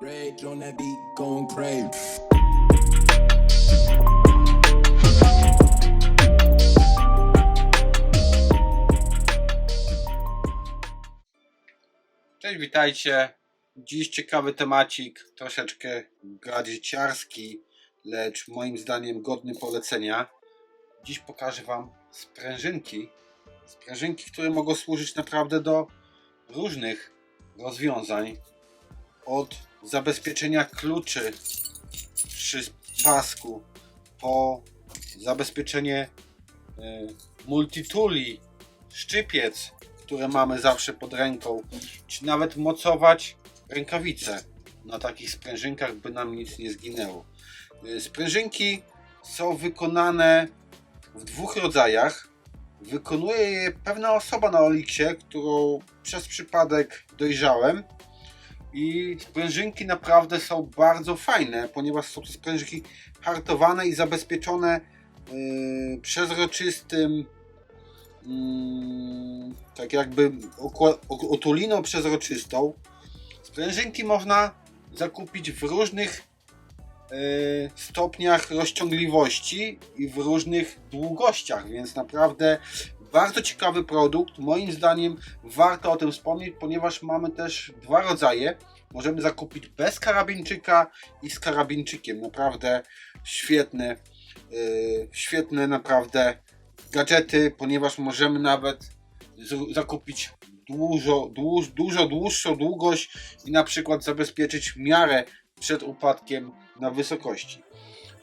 Rage on that beat, going crazy. Cześć, witajcie. Dziś ciekawy temacik, troszeczkę gadzieciarski, lecz moim zdaniem godny polecenia. Dziś pokażę Wam sprężynki. Sprężynki, które mogą służyć naprawdę do różnych rozwiązań. Od zabezpieczenia kluczy przy pasku, po zabezpieczenie y, multituli, szczypiec, które mamy zawsze pod ręką, czy nawet mocować rękawice na takich sprężynkach, by nam nic nie zginęło. Y, Sprężynki są wykonane w dwóch rodzajach. Wykonuje je pewna osoba na Oliksie, którą przez przypadek dojrzałem. I sprężynki naprawdę są bardzo fajne, ponieważ są to sprężynki hartowane i zabezpieczone yy, przezroczystym mm, tak jakby otuliną przezroczystą. Sprężynki można zakupić w różnych e, stopniach rozciągliwości i w różnych długościach, więc naprawdę bardzo ciekawy produkt. Moim zdaniem warto o tym wspomnieć, ponieważ mamy też dwa rodzaje. Możemy zakupić bez karabinczyka i z karabinczykiem. Naprawdę świetne, e, świetne naprawdę gadżety, ponieważ możemy nawet zakupić dużo, dłuż, dużo dłuższą długość i na przykład zabezpieczyć miarę przed upadkiem na wysokości.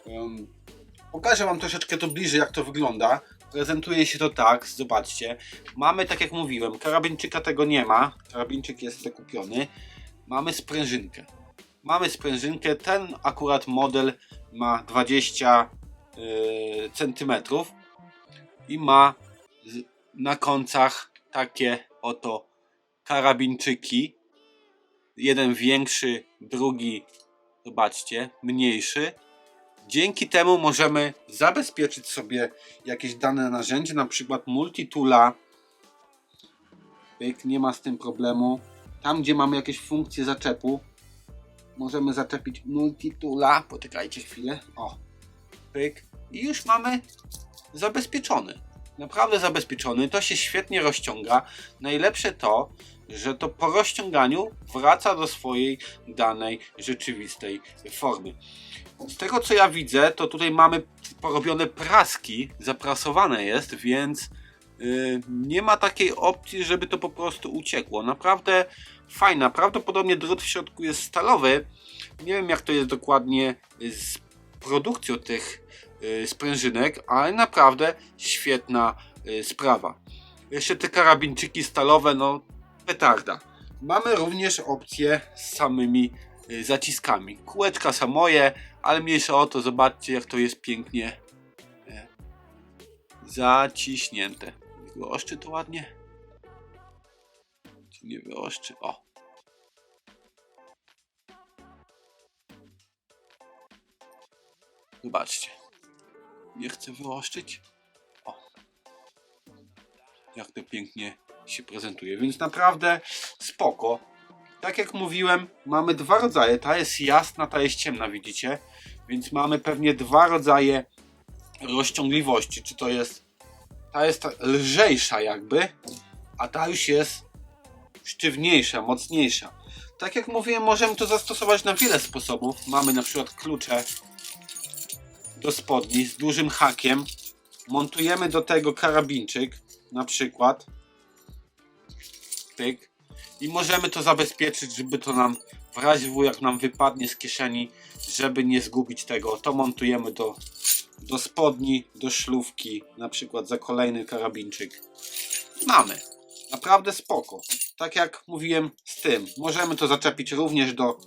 Em, pokażę Wam troszeczkę to bliżej, jak to wygląda. Prezentuje się to tak, zobaczcie. Mamy, tak jak mówiłem, karabinczyka tego nie ma. Karabinczyk jest zakupiony. Mamy sprężynkę. Mamy sprężynkę. Ten akurat model ma 20 yy, centymetrów i ma na końcach takie oto karabinczyki. Jeden większy, drugi, zobaczcie, mniejszy. Dzięki temu możemy zabezpieczyć sobie jakieś dane narzędzie, na przykład multitula. Pyk, nie ma z tym problemu. Tam, gdzie mamy jakieś funkcje zaczepu, możemy zaczepić multitula. Poczekajcie chwilę. O, pyk. I już mamy zabezpieczony. Naprawdę zabezpieczony. To się świetnie rozciąga. Najlepsze to, że to po rozciąganiu wraca do swojej danej rzeczywistej formy. Z tego co ja widzę, to tutaj mamy porobione praski, zaprasowane jest, więc yy, nie ma takiej opcji, żeby to po prostu uciekło. Naprawdę fajna. Prawdopodobnie drut w środku jest stalowy. Nie wiem jak to jest dokładnie z produkcją tych y, sprężynek, ale naprawdę świetna y, sprawa. Jeszcze te karabinczyki stalowe, no petarda. Mamy również opcję z samymi y, zaciskami. Kółeczka są moje, ale mniejsza o to, zobaczcie jak to jest pięknie e, zaciśnięte. Wyoszczy to ładnie? Czy nie wyoszczy? O. Zobaczcie. Nie chcę wyoszczyć. O. Jak to pięknie się prezentuje. Więc naprawdę spoko. Tak jak mówiłem, mamy dwa rodzaje. Ta jest jasna, ta jest ciemna, widzicie? Więc mamy pewnie dwa rodzaje rozciągliwości. Czy to jest. Ta jest lżejsza, jakby, a ta już jest sztywniejsza, mocniejsza. Tak jak mówiłem, możemy to zastosować na wiele sposobów. Mamy na przykład klucze do spodni z dużym hakiem. Montujemy do tego karabinczyk, na przykład. Pyk. I możemy to zabezpieczyć, żeby to nam w razie W, jak nam wypadnie z kieszeni, żeby nie zgubić tego, to montujemy do, do spodni, do szlówki, na przykład za kolejny karabinczyk. Mamy. Naprawdę spoko. Tak jak mówiłem z tym, możemy to zaczepić również do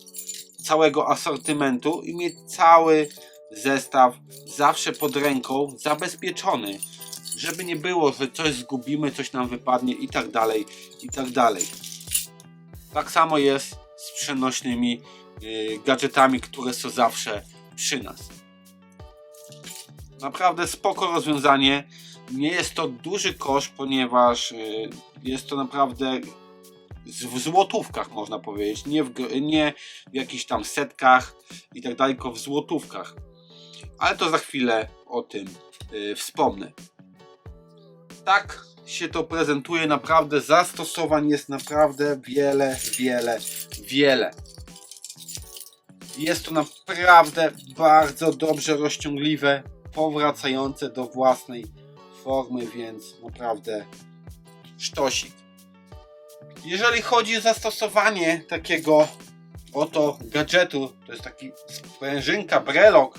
całego asortymentu i mieć cały zestaw zawsze pod ręką, zabezpieczony, żeby nie było, że coś zgubimy, coś nam wypadnie i tak dalej, i tak dalej. Tak samo jest z przenośnymi yy, gadżetami, które są zawsze przy nas. Naprawdę spoko rozwiązanie. Nie jest to duży koszt, ponieważ yy, jest to naprawdę w złotówkach można powiedzieć, nie w, nie w jakichś tam setkach i tak dalej, tylko w złotówkach. Ale to za chwilę o tym y, wspomnę. Tak się to prezentuje, naprawdę zastosowań jest naprawdę wiele, wiele, wiele. Jest to naprawdę bardzo dobrze rozciągliwe, powracające do własnej formy, więc naprawdę sztosik. Jeżeli chodzi o zastosowanie takiego oto gadżetu, to jest taki sprężynka brelok,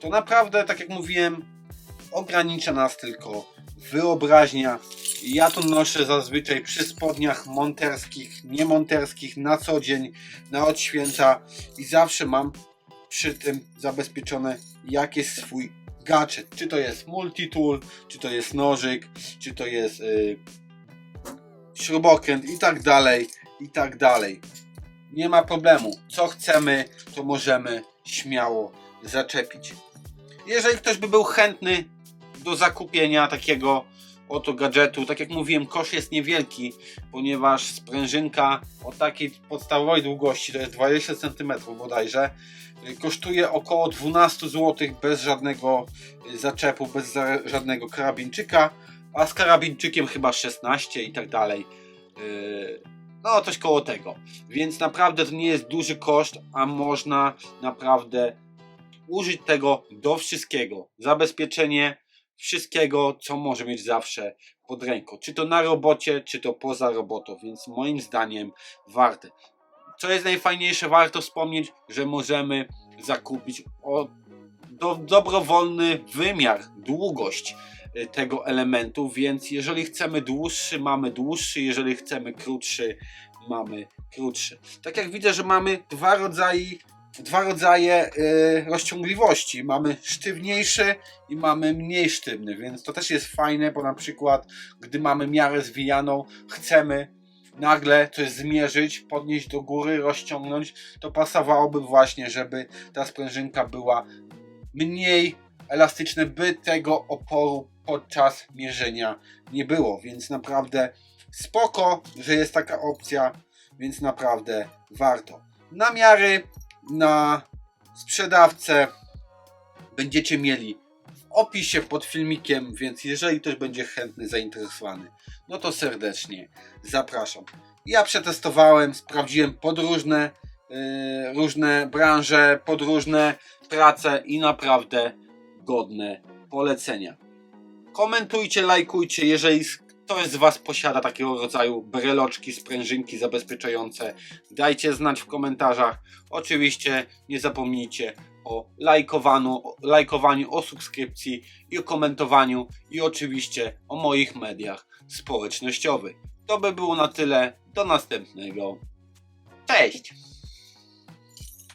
to naprawdę, tak jak mówiłem, ogranicza nas tylko wyobraźnia. Ja to noszę zazwyczaj przy spodniach monterskich, niemonterskich, na co dzień, na odświęta i zawsze mam przy tym zabezpieczone jakiś swój gadżet. Czy to jest multitool, czy to jest nożyk, czy to jest yy, śrubokręt i tak dalej, i tak dalej. Nie ma problemu. Co chcemy, to możemy śmiało zaczepić. Jeżeli ktoś by był chętny do zakupienia takiego oto gadżetu, tak jak mówiłem, kosz jest niewielki, ponieważ sprężynka o takiej podstawowej długości, to jest 20 cm bodajże, y, kosztuje około 12 zł bez żadnego y, zaczepu, bez żadnego karabinczyka, a z karabinczykiem chyba 16 i tak dalej. Yy, No, coś koło tego. Więc naprawdę to nie jest duży koszt, a można naprawdę użyć tego do wszystkiego. Zabezpieczenie wszystkiego, co może mieć zawsze pod ręką. Czy to na robocie, czy to poza robotą, więc moim zdaniem warte. Co jest najfajniejsze, warto wspomnieć, że możemy zakupić o do, dobrowolny wymiar, długość y, tego elementu, więc jeżeli chcemy dłuższy, mamy dłuższy, jeżeli chcemy krótszy, mamy krótszy. Tak jak widzę, że mamy dwa rodzaje, dwa rodzaje y, rozciągliwości. Mamy sztywniejszy i mamy mniej sztywny, więc to też jest fajne, bo na przykład gdy mamy miarę zwijaną, chcemy nagle coś zmierzyć, podnieść do góry, rozciągnąć, to pasowałoby właśnie, żeby ta sprężynka była mniej elastyczne, by tego oporu podczas mierzenia nie było. Więc naprawdę spoko, że jest taka opcja, więc naprawdę warto. Namiary na sprzedawcę będziecie mieli w opisie pod filmikiem, więc jeżeli ktoś będzie chętny, zainteresowany, no to serdecznie zapraszam. Ja przetestowałem, sprawdziłem podróżne yy, różne branże, podróżne prace i naprawdę godne polecenia. Komentujcie, lajkujcie, jeżeli ktoś z Was posiada takiego rodzaju breloczki, sprężynki zabezpieczające, dajcie znać w komentarzach. Oczywiście nie zapomnijcie o lajkowaniu, o lajkowaniu, o subskrypcji i o komentowaniu i oczywiście o moich mediach społecznościowych. To by było na tyle. Do następnego. Cześć!